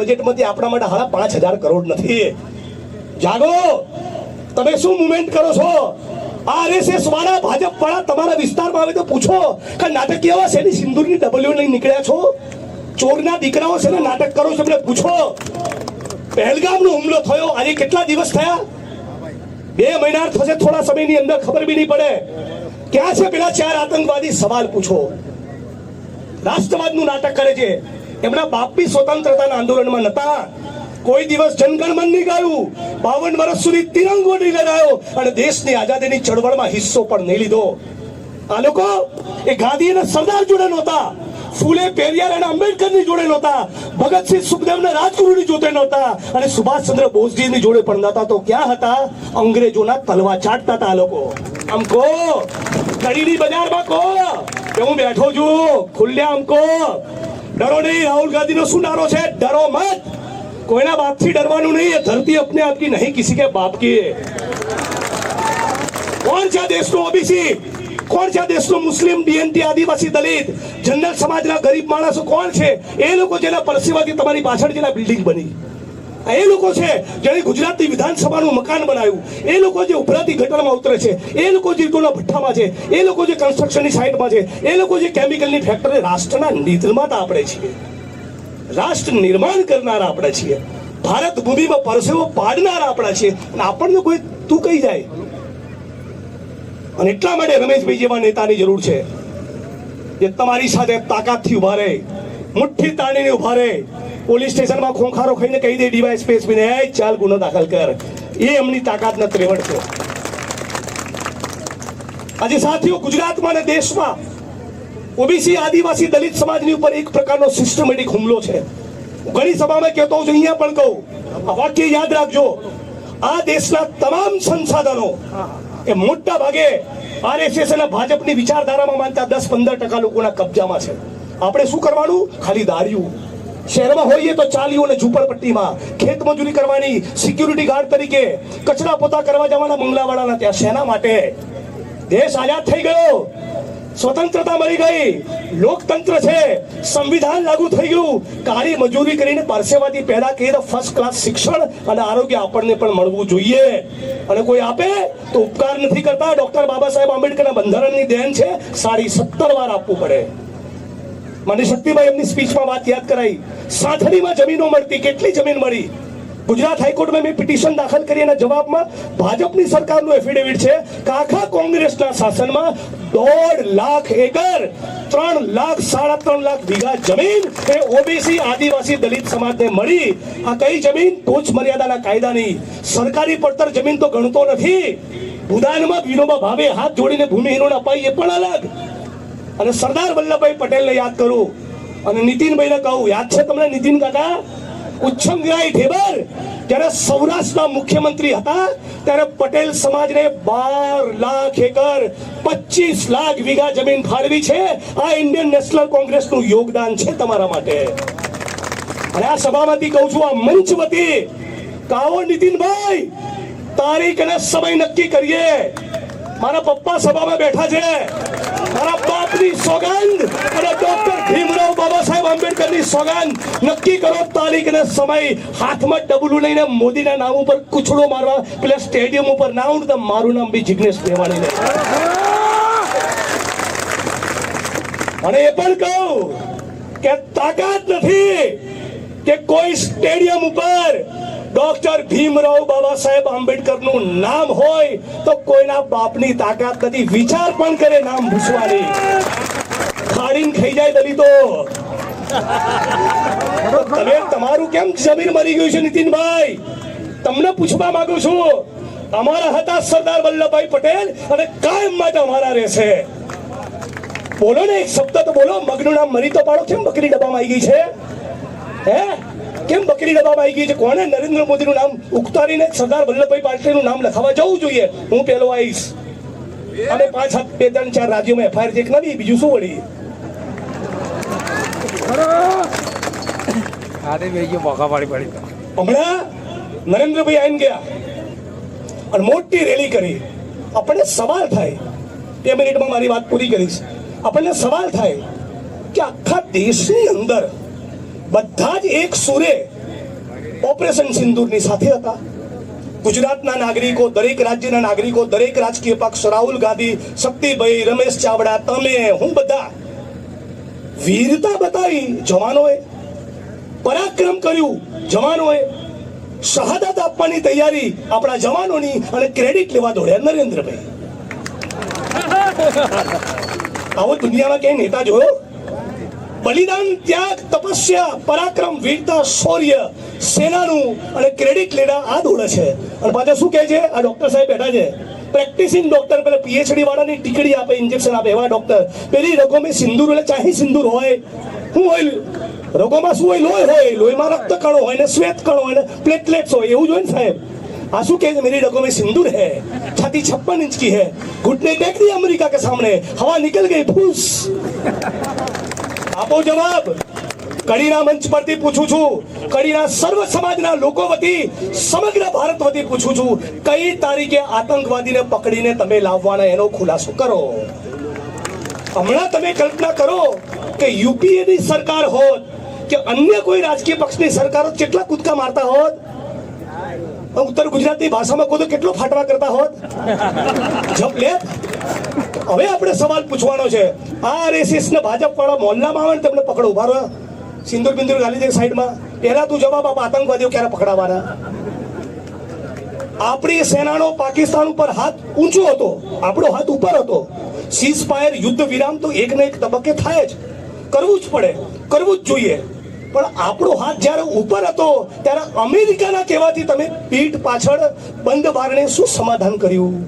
બજેટમાંથી આપણા માટે હાડા પાંચ કરોડ નથી. જાગો! તમે શું મુવમેન્ટ કરો છો? આરએસએસ વાળા, ભાજપ વાળા તમારા વિસ્તારમાં આવે તો પૂછો કે નાટક કેવા છે એની સિંદૂરની ડબલ્યુ લઈને નીકળ્યા છો? ચોરના દીકરાઓ છે નાટક કરો છો? એમને પૂછો. પહેલગામનો હુમલો થયો. આજે કેટલા દિવસ થયા? બે મહિના થશે, થોડા સમયની અંદર ખબર બી નહીં પડે. ક્યાં છે પેલા ચાર આતંકવાદી? સવાલ પૂછો. રાષ્ટ્રવાદનું નાટક કરે છે. એમના બાપ બી સ્વતંત્રતાના આંદોલનમાં નતા. કોઈ દિવસ જનગણમન નહીં ગાયું. બાવન વર્ષ સુધી તિરંગો નહીં લડાયો અને દેશની આઝાદીની ચળવળમાં હિસ્સો પણ નહીં લીધો. આ લોકો એ ગાંધી અને સરદાર જોડે નહોતા. ફૂલે, પેરિયાર અને આંબેડકરની જોડે નહોતા. ભગતસિંહ સુખદેવના રાજગુરુની જોડે નહોતા. અને સુભાષચંદ્ર બોઝજીની જોડે પણ નહોતા. તો ક્યાં હતા? અંગ્રેજોના તલવા ચાટતા હતા આ લોકો. આમ કહો કડીની બજારમાં કહો. કે હું બેઠો છું. ખુલ્લે આમ કહો. ડરો નહીં, રાહુલ ગાંધીનો શું નારો છે, ડરો મત. કોઈના બાપથી ડરવાનું નહીં, એ ધરતી અપને આપકી નહીં, કિસી કે બાપ કી કોણ છે દેશનો ઓબીસી? કોણ છે દેશનો મુસ્લિમ બીએનટી આદિવાસી દલિત? જનરલ સમાજના ગરીબ માણસો કોણ છે? એ લોકો જેના પરસેવાથી તમારી પાછળ જેના બિલ્ડિંગ બની. એ લોકો છે જેણે ગુજરાતની વિધાનસભાનું મકાન બનાવ્યું. એ લોકો જે ઉભરાતી ગટરમાં ઉતરે છે, એ લોકો જે ટોલા ભઠ્ઠામાં છે, એ લોકો જે કન્સ્ટ્રક્શનની સાઇટમાં છે, એ લોકો જે કેમિકલની ફેક્ટરી રાષ્ટ્રના નિર્માતા આપણે છીએ. રાષ્ટ્ર નિર્માણ કરનારા આપણે છીએ. ભારત ભૂમિમાં પરસેવો પાડનારા આપણા છીએ. અને આપણને કોઈ તું કહી જાય. અને એટલા માટે રમેશભાઈ જેવા નેતાની જરૂર છે. જે તમારી સાથે તાકાતથી ઊભા રહે, મુઠ્ઠી તાણીને ઊભા રહે પોલીસ સ્ટેશનમાં ખોંખારો ખાઈને કહી દે ડીવાય સ્પેસ ને "એ, ચાલ ગુનો દાખલ કર. એ એમની તાકાતના ત્રેવડ છે. આજે સાથીઓ, ગુજરાતમાં અને દેશમાં ઓબીસી આદિવાસી દલિત સમાજની ઉપર એક પ્રકારનો સિસ્ટમેટિક હુમલો છે. ઘણી સભામાં કહેતો હું અહીંયા પણ કહું. આ વાક્ય યાદ રાખજો. આ દેશના તમામ સંસાધનો એ મોટા ભાગે આરએસએસ અને ભાજપની વિચારધારામાં માનતા દસ પંદર ટકા લોકોના કબજામાં છે. આપણે શું કરવાનું? ખાલી દાર્યું. શહેરમાં હોઈએ તો ચાલીઓ અને ઝૂંપડપટ્ટીમાં ખેત મજૂરી કરવાની સિક્યુરિટી ગાર્ડ તરીકે કચરા પોતા કરવા જવાના બંગલાવાળાના ત્યાં શેના માટે? દેશ આઝાદ થઈ ગયો. સ્વતંત્રતા મળી ગઈ. લોકતંત્ર છે. સંવિધાન લાગુ થઈ ગયું. કાળી મજૂરી કરીને પારસેવાથી પેદા કરી ફર્સ્ટ ક્લાસ શિક્ષણ અને આરોગ્ય આપણને પણ મળવું જોઈએ. અને કોઈ આપે તો ઉપકાર નથી કરતા. ડોક્ટર બાબા સાહેબ આંબેડકરના બંધારણની દેન છે. સાડી સત્તર વાર આપવું પડે. મને શક્તિભાઈ એમની સ્પીચમાં વાત યાદ કરાઈ. સાથણીમાં જમીનો મળતી, કેટલી જમીન મળી? ગુજરાત હાઈકોર્ટમાં મેં પિટિશન દાખલ કરી એના જવાબમાં ભાજપની સરકારનું એફિડેવિટ છે કે આખા કોંગ્રેસના શાસનમાં દોઢ લાખ એકર, ત્રણ લાખ, સાડા ત્રણ લાખ વીઘા જમીન એ ઓબીસી આદિવાસી દલિત સમાજને મળી. આ કઈ જમીન? ટોચ મર્યાદાના કાયદાની સરકારી પડતર જમીન તો ગણતો નથી. ભૂદાનમાં વિનોબા ભાવે હાથ જોડીને ભૂમિહીનોને અપાઈ એ પણ અલગ. અને સરદાર વલ્લભભાઈ પટેલને યાદ કરું અને નીતિનભાઈને કહું, યાદ છે તમને નીતિન કાકા? ઉચ્છંગરાય ઠેબર. જ્યારે સૌરાષ્ટ્રના મુખ્યમંત્રી હતા, ત્યારે પટેલ સમાજને બાર લાખ એકર પચીસ લાખ વીઘા જમીન ફાળવી છે. આ ઇન્ડિયન નેશનલ કોંગ્રેસનું યોગદાન છે તમારા માટે. અને આ સભામાંથી કહું છું, આ મંચ વતી કાવો નીતિનભાઈ, તારીખ અને સમય નક્કી કરીએ. મારા પપ્પા સભામાં બેઠા છે મારા બાપની સોગંદ અને ડોક્ટર ભીમરાવ બાબા સાહેબ સોગંદ. નક્કી કરો, તારીખ અને સમય. હાથમાં ડબલું લઈને મોદીના નામ ઉપર કૂછડો મારવા. પેલા સ્ટેડિયમ ઉપર ના તો મારું નામ બી જિગ્નેશ મેવાણીને. અને એ પણ કહું કે તાકાત નથી કે કોઈ સ્ટેડિયમ ઉપર ડોક્ટર ભીમરાવ બાબા સાહેબ આંબેડકરનું નામ હોય તો કોઈના બાપની તાકાત નથી. વિચાર પણ કરે નામ ભૂસવાની. ખાડીને ખાઈ જાય દલિતો. તમે તમારું કેમ જમીન મરી ગયું છે નીતિનભાઈ? તમને પૂછવા માંગુ છું, અમારા હતા સરદાર વલ્લભભાઈ પટેલ અને કાયમ માટે અમારા રહેશે. બોલો ને એક શબ્દ તો બોલો, મગનું નામ મરી તો પાડો, કેમ બકરી ડબ્બામાં આવી ગઈ છે? હે? કેમ બકરી ડબ્બામાં આવી ગઈ છે? કોને નરેન્દ્ર મોદીનું નામ ઉકતારીને સરદાર વલ્લભભાઈ પટેલનું નામ લખાવા જવું જોઈએ? હું પેલો આવીશ. અને પાંચ, સાત, બે, ત્રણ, ચાર રાજ્યોમાં એફઆઈઆર ચેક નવી બીજું શું વળી? આરે બે ગયો નરેન્દ્રભાઈ આવીને ગયા અને મોટી રેલી કરી. આપણને સવાલ થાય. બે મિનિટમાં મારી વાત પૂરી કરીશ. આપણને સવાલ થાય કે આખા દેશની અંદર બધા જ એક સુરે ઓપરેશન સિંદૂરની સાથે હતા. ગુજરાતના નાગરિકો, દરેક રાજ્યના નાગરિકો, દરેક રાજકીય પક્ષ, રાહુલ ગાંધી, શક્તિભાઈ, રમેશ ચાવડા, તમે, હું બધા વીરતા બતાવી જવાનોએ પરાક્રમ કર્યું. જવાનોએ શહાદત આપવાની તૈયારી આપણા જવાનોની અને ક્રેડિટ લેવા દોડ્યા નરેન્દ્રભાઈ. આવો દુનિયામાં ક્યાંય નેતા જોયો? બલિદાન ત્યાગ, તપસ્યા, પરાક્રમ, વીરતા, શૌર્ય, સેનાનું અને ક્રેડિટ લેડા આ દોડે છે. અને પાછા શું કહે છે? આ ડોક્ટર સાહેબ બેઠા છે. પ્રેક્ટિસિંગ ડોક્ટર પેલા પીએચડી વાળાની ટીકડી આપે ઇન્જેક્શન આપે એવા ડોક્ટર પેલી રગોમાં સિંદૂર એટલે ચાહી સિંદૂર હોય શું હોય રગોમાં શું હોય લોહી હોય લોહીમાં રક્ત કણો હોય ને શ્વેત કણો હોય ને પ્લેટલેટ્સ હોય એવું જ હોય ને સાહેબ આ શું કહે છે मेरी रगों में सिंदूर है छाती छप्पन इंच की है घुटने टेक दिया अमेरिका के सामने हवा निकल गई फूस આપો જવાબ કડીના મંચ પરથી પૂછું છું. કડીના સર્વ સમાજના લોકો વતી, સમગ્ર ભારત વતી પૂછું છું, કઈ તારીખે આતંકવાદીને પકડીને તમે લાવવાના એનો ખુલાસો કરો? હમણાં તમે કલ્પના કરો કે યુપીએની સરકાર હોત, કે અન્ય કોઈ રાજકીય પક્ષની સરકાર હોત, કેટલા કૂદકા મારતા હોત? ઉત્તર ગુજરાતી ભાષામાં કોઈ કેટલો ફાટવા કરતા હોત? જપ લે. હવે આપણે સવાલ પૂછવાનો છે. આ આરએસએસ ને ભાજપ વાળા મોહલ્લામાં આવે ને તમને પકડો. ઊભા સિંદૂર બિંદુર ગાલી દે સાઈડમાં. પહેલા તું જવાબ આપ આતંકવાદીઓ ક્યારે પકડાવાના? આપણી સેનાનો પાકિસ્તાન ઉપર હાથ ઊંચો હતો, આપણો હાથ ઉપર હતો. સીઝ ફાયર યુદ્ધ વિરામ તો એક ને એક તબક્કે થાય જ. કરવું જ પડે, કરવું જ જોઈએ. પણ આપણો હાથ જ્યારે ઉપર હતો, ત્યારે અમેરિકાના કહેવાથી તમે પીઠ પાછળ બંધ બારણે શું સમાધાન કર્યું?